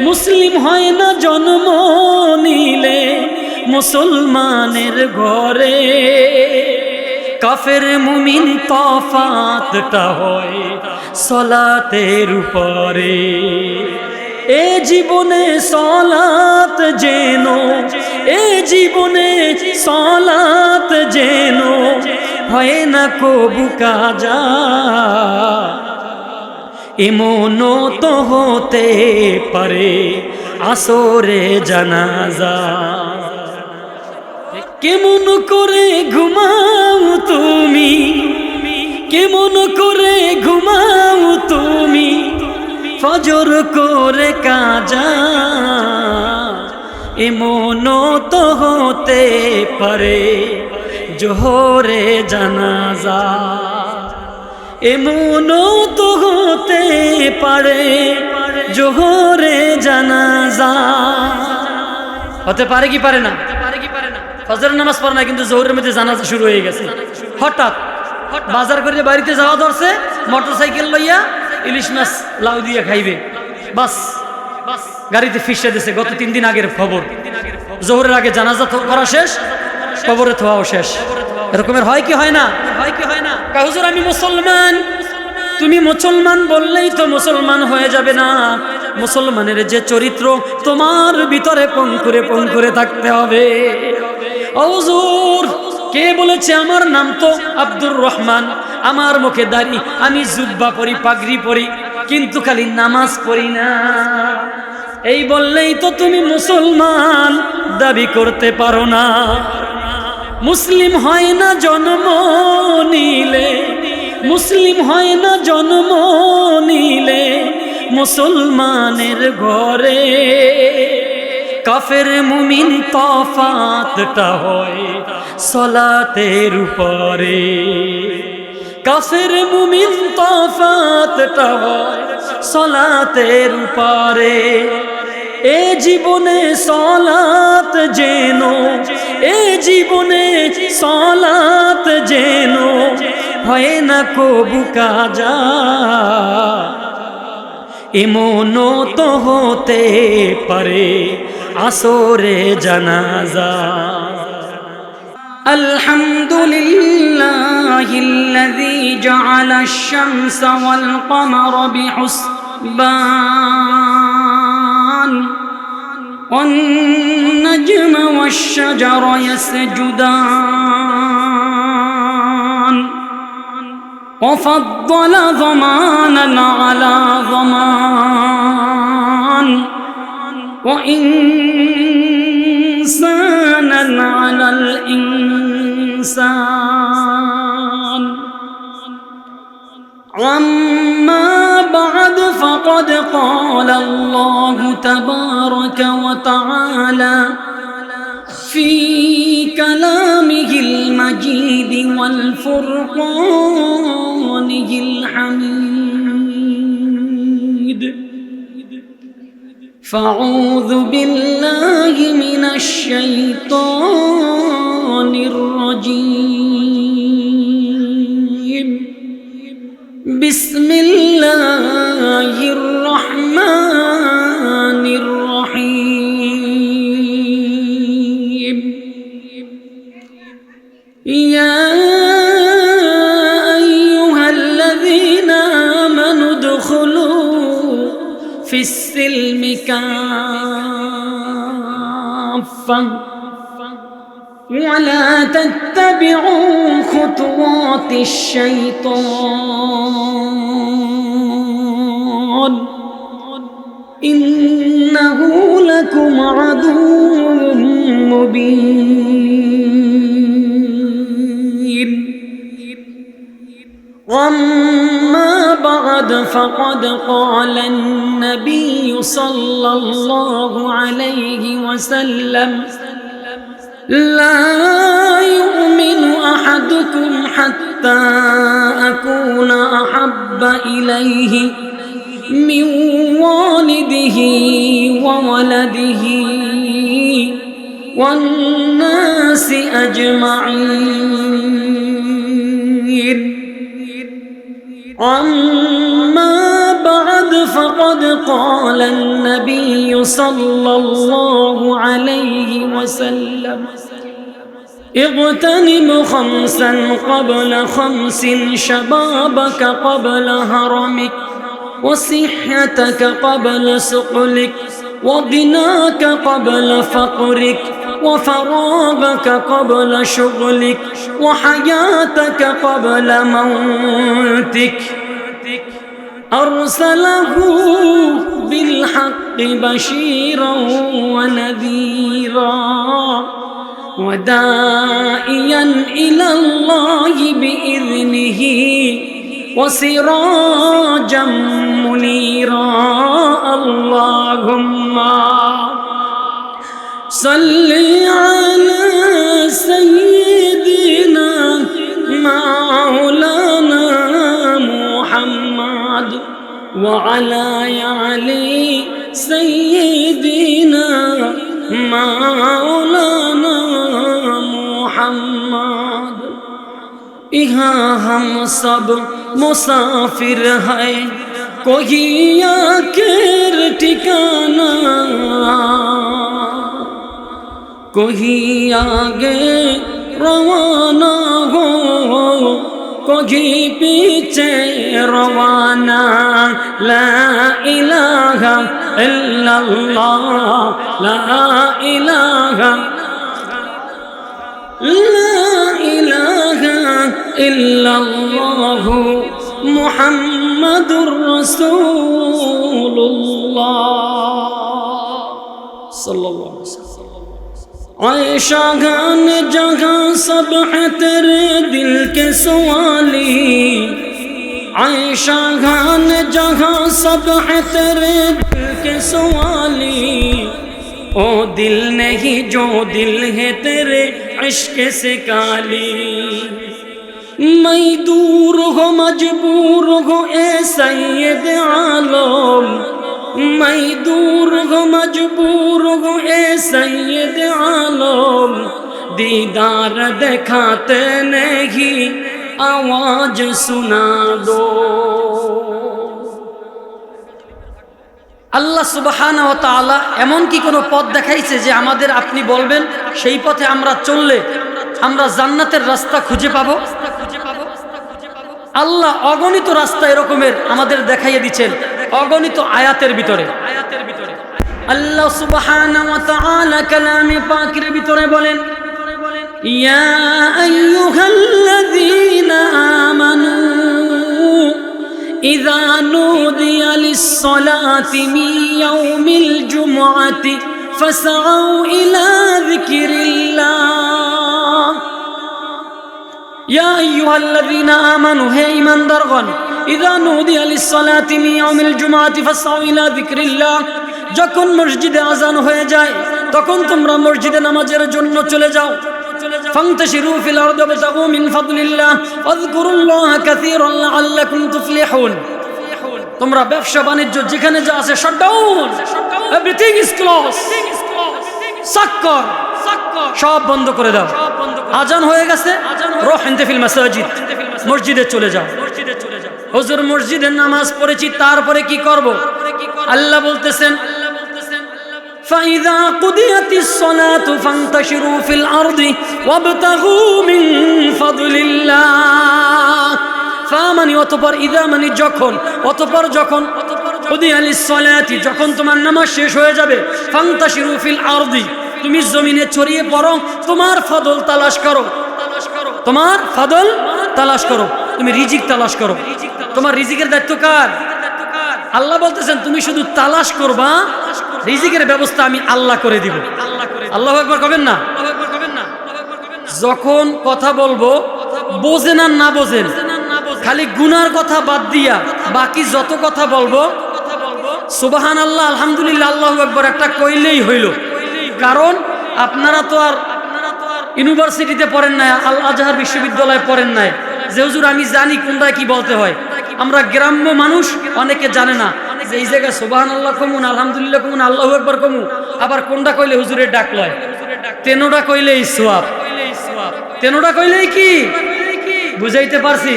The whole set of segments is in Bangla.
মুসলিম হয় না জন্ম নিলে মুসলমানের ঘরে। কাফের মুমিন তফাতটা হয় সলাতের উপরে। এ জীবনে সলাত যেন, এ জীবনে সলাত যেন, হয় না কবু কাজা। এমনও তো হতে পারে আসরে জানাজা। কেমন করে ঘুমাও তুমি? কেমন করে ঘুমাও তুমি? ফজর করে কাজা। এমন তো হতে পারে জোহরে জানাজা। এমন তো হতে পারে জোহরে জানাজা। হতে পারে কি পারে না? ফজরের নামাজ পড়ে না কিন্তু জোহরের মধ্যে জানাজা শুরু হয়ে গেছে। হঠাৎ বাজার করে বাড়িতে যাওয়া ধরছে মোটর সাইকেল লইয়া ইলিশ মাছ লাউ দিয়ে খাইবে। বাস, গাড়িতে ফিসে দিছে, গত তিন দিন আগের খবর। জোহরের আগে জানাজা করা শেষ খবরে থোয়াও শেষ। এরকমের হয় কি হয় না? হয় কি হুজুর, আমি মুসলমান। তুমি মুসলমান বললেই তো মুসলমান হয়ে যাবে না। মুসলমানের যে চরিত্র, তোমার ভিতরে পঙ্কুরে পঙ্কুরে থাকতে হবে। কে বলেছে আমার নাম তো আব্দুর রহমান? আমার মুখে দাড়ি, আমি জুব্বা পরি, পাগড়ি পরি, কিন্তু খালি নামাজ পড়ি না। এই বললেই তো তুমি মুসলমান, দাবি করতে পারো না। মুসলিম হয় না জন্ম নিলে, মুসলিম হয় না জন্ম নিলে মুসলমানের ঘরে। কাফের মুমিন তফাতটা হয় সলাতের উপরে। কাফের মুমিন তফাতটা হয় সলাতের উপরে। এ জীবনে সলাত যেন এ জীবনে সলাত যেন হয় না কবু কাজা এমন তো হতে পারে আসরে জানাজা الحمد لله الذي جعل الشمس والقمر بحسبان والنجم والشجر يسجدان. وفضل ضمانا على ضمان. وإنسانا على الإنسان. بعد فقد قال الله تبارك وتعالى في كلامه المجيد والفرقانه الحميد. فأعوذ بالله من الشيطان ولا تتبعوا خطوات الشيطان. إنه لكم عدو مبين. وأما بعد فقد قال النبي صلى الله عليه وسلم لا يؤمن أحدكم حتى أكون أحب إليه من والده وولده والناس أجمعين. أما بعد فقد قال النبي صلى الله عليه وسلم. اغتنم خمسا قبل خمس شبابك قبل هرمك وصحتك قبل سقلك وغناك قبل فقرك وفراغك قبل شغلك وحياتك قبل موتك. أرسله بالحق بشيرا ونذيرا. ودائيا إلى الله بإذنه وسراجا منيرا. اللهم صل على سيدنا مولانا محمد وعلى علي سيدنا مولانا यहाँ हम सब मुसाफिर है कोई आखिर ठिकाना कोई आगे रवाना हो कोई पीछे रवाना ला इलाहा इल्लल्लाह ला इलाहा ला इलाहा ইল্লাল্লাহ মুহাম্মাদুর রাসূলুল্লাহ সাল্লাল্লাহু আলাইহি عائشہ گان جگہ سب ہے تیرے دل کے سوالی عائشہ گان جگہ سب ہے تیرے دل کے سوالی او دل نہیں جو دل ہے تیرے عشق سے کالی মাইদুর গো মজবুর গো এ সৈয়দ আলম। মাইদুর গো মজবুর গো এ সৈয়দ আলম। দিদার দেখাতে নেহি, আওয়াজ শোনা দো। আল্লাহ সুবাহ এমন কি কোনো পথ দেখাইছে যে আমাদের আপনি বলবেন, সেই পথে আমরা চললে আমরা জান্নাতের রাস্তা খুঁজে পাবো? আল্লাহ অগণিত রাস্তা এরকমের আমাদের দেখাইয়ে দিচ্ছেন, অগণিত আয়াতের ভিতরে। আয়াতের ভিতরে আল্লাহ তাআলা কালামে পাকের ভিতরে বলেন, ইয়া আইয়ুহাল্লাযীনা আমানু ইযা নুদিয়া লিস-সালাতি মিন ইয়াউমিল জুমআতি ফাসআউ ইলা যিকরিল্লাহ। ইয়া আইয়ুহাল্লাযীনা আমানু হে ঈমানদারগণ ইযা নুদিয়া লিস-সালাতি মিন ইয়াউমিল জুমআতি ফাসআউ ইলা যিকরিল্লাহ যখন মসজিদে আজান হয়ে যায় তখন তোমরা মসজিদে নামাজের জন্য চলে যাও فانتشروا في الأرض وابتغوا من فضل الله واذكروا الله كثيرا لعلكم تفلحون তোমরা ব্যবসা বাণিজ্য যেখানে যা আছে শাটডাউন এভরিথিং ইজ ক্লোজ সাক্কর সব বন্ধ করে দাও আজান হয়ে গেছে রোহেন্তে ফিল মাসাজিদ মসজিদে চলে যাও মসজিদে চলে যাও হুজুর মসজিদের নামাজ পড়েছি তারপরে কি করব আল্লাহ বলতেছেন فإذا قضيت الصلاة فانتشروا في الأرض وابتغوا من فضل الله ফামানি অতপর ইদা মানে যখন অতপর যখন উদিয়ালিস সলাতি যখন তোমার নামাজ শেষ হয়ে যাবে ফান্তাশিরু ফিল আরদি তুমি জমিনে ছড়িয়ে পড়ো, তোমার ফদল তালাশ করো। তোমার ফদল তালাশ করো। তুমি রিজিক তালাশ করো। তোমার রিজিকের দায়িত্ব কার? আল্লাহ বলতেছেন, তুমি শুধু তালাশ করবা, রিজিকের ব্যবস্থা আমি আল্লাহ করে দিব। আল্লাহ একবার কবেন না? যখন কথা বলব, বোঝেন আর না বোঝেন, খালি গুনার কথা বাদ দিয়া বাকি যত কথা বলব সুবাহান আল্লাহ আলহামদুলিল্লাহ, আল্লাহ একবার একটা কইলেই হইল। কারণ আপনারা তো আর ইউনিভার্সিটিতে পড়েন নাই, আল আজহার বিশ্ববিদ্যালয়ে পড়েন নাই। যে হুজুর, আমি জানি কোনটায় কি বলতে হয়। আমরা গ্রাম্য মানুষ, অনেকে জানে না। যে এই জায়গায় সুবাহান আল্লাহ কমুন, আলহামদুলিল্লাহ কমুন, আল্লাহ একবার কমু আবার কোনটা কইলে হুজুরের ডাক লয়? তেনোটা কইলেই সোয়াব তেনোটা কইলেই কি? বুঝাইতে পারছি?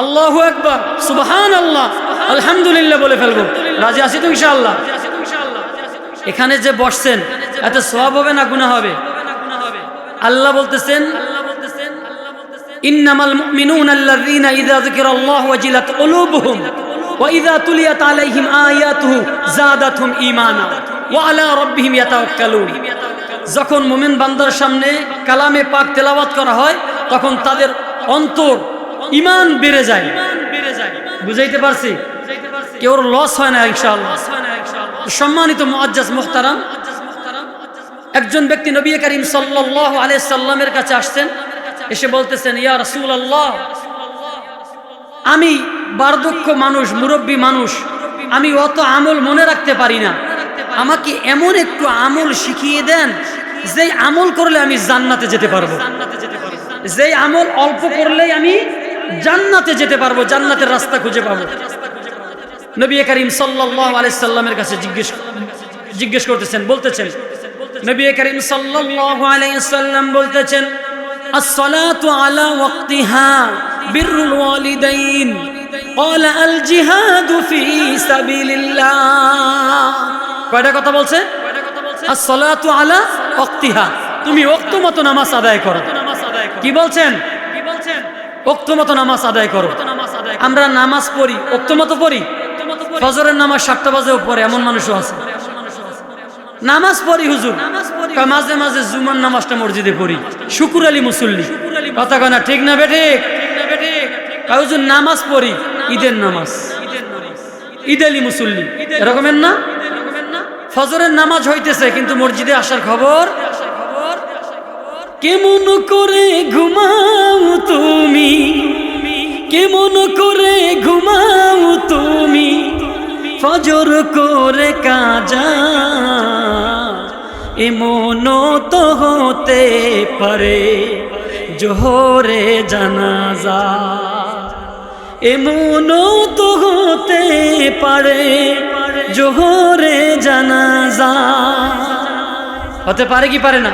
আল্লাহু একবার সুবহান আল্লাহ আলহামদুলিল্লাহ বলে ফেলব। রাজি আছি তো ইনশাআল্লাহ? এখানে যে বসছেন এত সওয়াব হবে না গুনাহ হবে? আল্লাহ বলতেছেন, ইন্নামাল মুমিনুনা আল্লাযীনা ইযা যিকিরাল্লাহু ওয়াজিলাত কুলুবুহুম ওয়া ইযা তুলিয়াত আলাইহিম আয়াতুহু যাদাতহুম ঈমানা ওয়া আলা রাব্বিহিম ইয়াতাওয়াক্কালুন। যখন মুমিন বান্দার সামনে কালামে পাক তেলাওয়াত করা হয়, তখন তাদের অন্তর ঈমান বেড়ে যায়। বুঝাইতে পারছি? কেউর লস হয় না ইনশাআল্লাহ। সম্মানিত মুআজ্জাজ মুহতারাম একজন ব্যক্তি নবী করিম সাল্লাল্লাহু আলাইহি সাল্লামের কাছে আসছেন, এসে বলতেছেন, ইয়া রাসূলুল্লাহ, আমি বার্ধক্য মানুষ, মুরব্বী মানুষ, আমি অত আমল মনে রাখতে পারি না। আমাকে এমন একটু আমল শিখিয়ে দেন যে আমল করলে আমি জান্নাতে যেতে পারব। যে আমল অল্প করলেই আমি জান্নাতে যেতে পারব, জান্নাতের রাস্তা খুঁজে পাবো। নবী করিম সাল্লাল্লাহু আলাইহি সাল্লামের কাছে জিজ্ঞেস জিজ্ঞেস করতেছেন, বলতেছেন নবী করিম সাল্লাল্লাহু আলাইহি সাল্লাম বলতেছেন as-salatu ala waqtiha birrul walidain qala al-jihad fi sabilillah কয়টা কথা বলছে? as-salatu ala waqtiha তুমি মতো নামাজ আদায় করো। কি বলছেন? ওক্ত মতো নামাজ আদায় করো। আমরা নামাজ পড়ি, ওক্ত মতো পড়ি। ফজরের নামাজ সাতটা বাজেও পড়ে, এমন মানুষও আছে। নামাজ পড়ি হুজুর। মাঝে মাঝে জুমার নামাজটা মসজিদে পড়ি। শুকুর আলী মুসল্লি। কথা কয় না, ঠিক না বেঠে হুজুর, নামাজ পড়ি, ঈদের নামাজ। ঈদ আলী মুসল্লি। এরকমের না? ফজরের নামাজ হইতেছে, কিন্তু মসজিদে আসার খবর? কেমন করে ঘুমাও তুমি? কেমন করে ঘুমাও তুমি? ফজর করে কাজা। এমন তো হতে পারে জোহরে জানাজা। এমন তো হতে পারে জোহরে জানাজা। হতে পারে কি পারে না?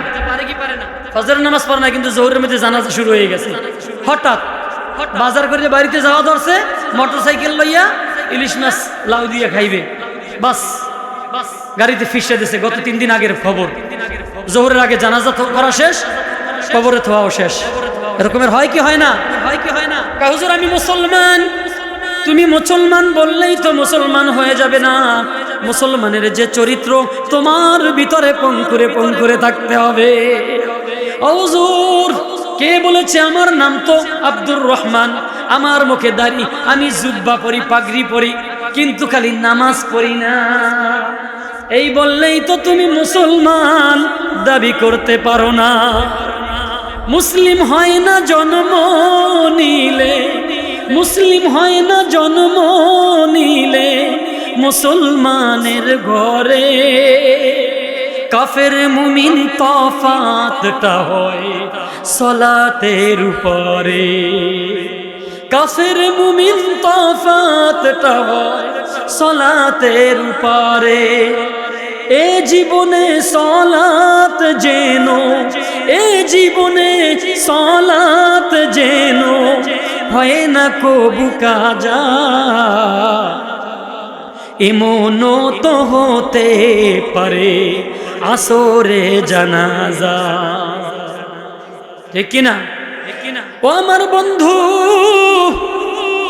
ফজরের নামাজ পড়ে না, কিন্তু জোহরের মধ্যে জানাজা শুরু হয়ে গেছে। হঠাৎ বাজার করে বাড়িতে যাওয়া ধরছে মোটর সাইকেল লইয়া ইলিশ মাছ লাউ দিয়ে খাইবে। বাস, গাড়িতে ফিসে দিছে। গত তিন দিন আগের খবর। জোহরের আগে জানাজা করা শেষ, কবরে থোয়াও শেষ। এরকমের হয় কি হয় না হয় কি হয় না? কা হুজুর, আমি মুসলমান। তুমি মুসলমান বললেই তো মুসলমান হয়ে যাবে না। মুসলমানের যে চরিত্র, তোমার ভিতরে পঙ্কুরে পঙ্কুরে থাকতে হবে। ও হুজুর, কে বলেছে আমার নাম তো আব্দুর রহমান? আমার মুখে দাড়ি, আমি জুব্বা পরি, পাগড়ি পরি, কিন্তু খালি নামাজ পড়ি না। এই বললেই তো তুমি মুসলমান, দাবি করতে পারো না। মুসলিম হয় না জন্ম নিলে, মুসলিম হয় না জন্ম নিলে, মুসলমানের ঘরে কাফের মুমিন তফাতটা হয় সলাতের উপরে। কাফের মুমিন তফাতটা হয় সলাতের উপরে। এ জীবনে সলাত যেন, এ জীবনে সলাত যেন হয় না কবু কাজা। এমন তো হতে পারে আসরে জানাজা। ঠিক কিনা? ও আমার বন্ধু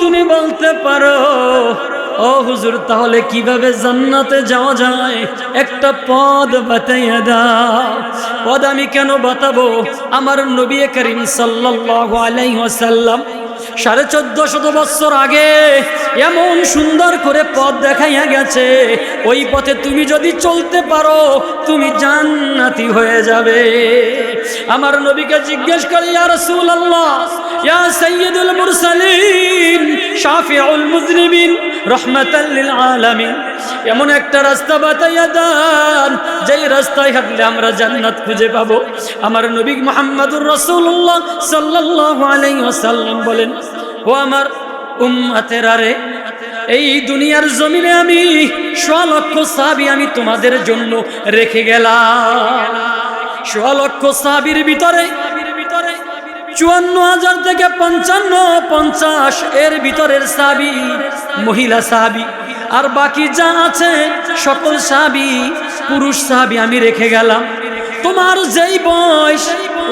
তুমি বলতে পারো, ও হুজুর, তাহলে কীভাবে জান্নাতে যাওয়া যায়? একটা পদ বাতাইয়া দাও। পদ আমি কেন বাতাবো? আমার নবী করিম সাল্লাল্লাহু আলাইহি ওয়াসাল্লাম সাড়ে চোদ্দ শত বৎসর আগে এমন সুন্দর করে পথ দেখাইয়া গেছে। ওই পথে তুমি যদি চলতে পারো, তুমি জান্নাতি হয়ে যাবে। আমার নবীকে জিজ্ঞেস করে, ইয়া রাসূলুল্লাহ ইয়া সাইয়্যিদুল মুরসালিন, শাফিউল মুজনিবিন রহমাতাল লিল আলামিন। এমন একটা রাস্তা বাতাইয়া দান, যেই রাস্তায় হাঁটলে আমরা জান্নাত খুঁজে পাবো। আমার নবী মুহাম্মদুর রাসূলুল্লাহ সাল্লাল্লাহু আলাইহি ওয়াসাল্লাম বলেন, ও আমার উম্মতের আরে এই দুনিয়ার জমিনে আমি স্বলক্ষ সাবি আমি তোমাদের জন্য রেখে গেলাম। স্বলক্ষ সাবির ভিতরে চুয়ান্ন হাজার থেকে পঞ্চান্ন, পঞ্চাশ এর ভিতরের সাবি, মহিলা সাবি। আর বাকি যা আছে, সকল সাবি, পুরুষ সাবি আমি রেখে গেলাম। তোমার যেই বয়স,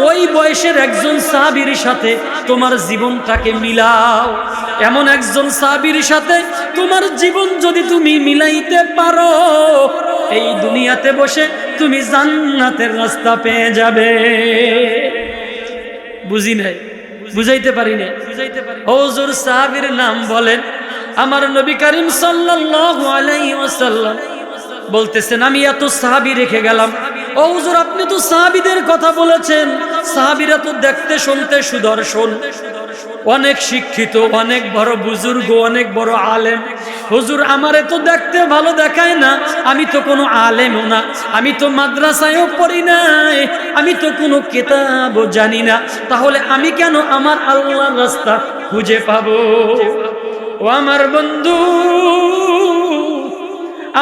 ওই বয়সের একজন সাহাবির সাথে তোমার জীবনটাকে মিলাও। এমন একজন সাহাবির সাথে তোমার জীবন যদি তুমি মিলাইতে পারো, এই দুনিয়াতে বসে তুমি জান্নাতের রাস্তা পেয়ে যাবে। বুঝি নাই, বুঝাইতে পারি না বুঝাইতে পারি হজুর, সাহাবীর নাম বলেন, আমার নবী করিম সাল্লাল্লাহু আলাইহি ওয়াসাল্লাম। বলতেছেন, আমি এত সাহাবি রেখে গেলাম। ও হুজুর, আপনি তো সাহাবিদের কথা বলেছেন। সাহাবিরা তো দেখতে, শুনতে সুদর্শন। অনেক শিক্ষিত, অনেক বড় বুজুর্গ, অনেক বড় আলেম। হুজুর আমারে তো দেখতে ভালো দেখায় না। আমি তো কোনো আলেমও না। আমি তো মাদ্রাসায়ও পড়ি নাই। আমি তো কোনো কেতাবও জানি না। তাহলে আমি কেন আমার আল্লাহর রাস্তা খুঁজে পাবো? ও আমার বন্ধু,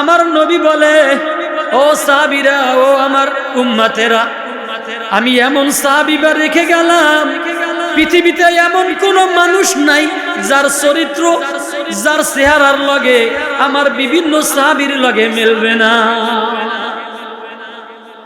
আমার নবী বলে, ও সাবিরা ও আমার উম্মাতেরা, আমি এমন সাহাবিবা রেখে গেলাম। পৃথিবীতে এমন কোন মানুষ নাই যার চরিত্র যার চেহারার লগে আমার বিভিন্ন সাহাবির লগে মিলবে না।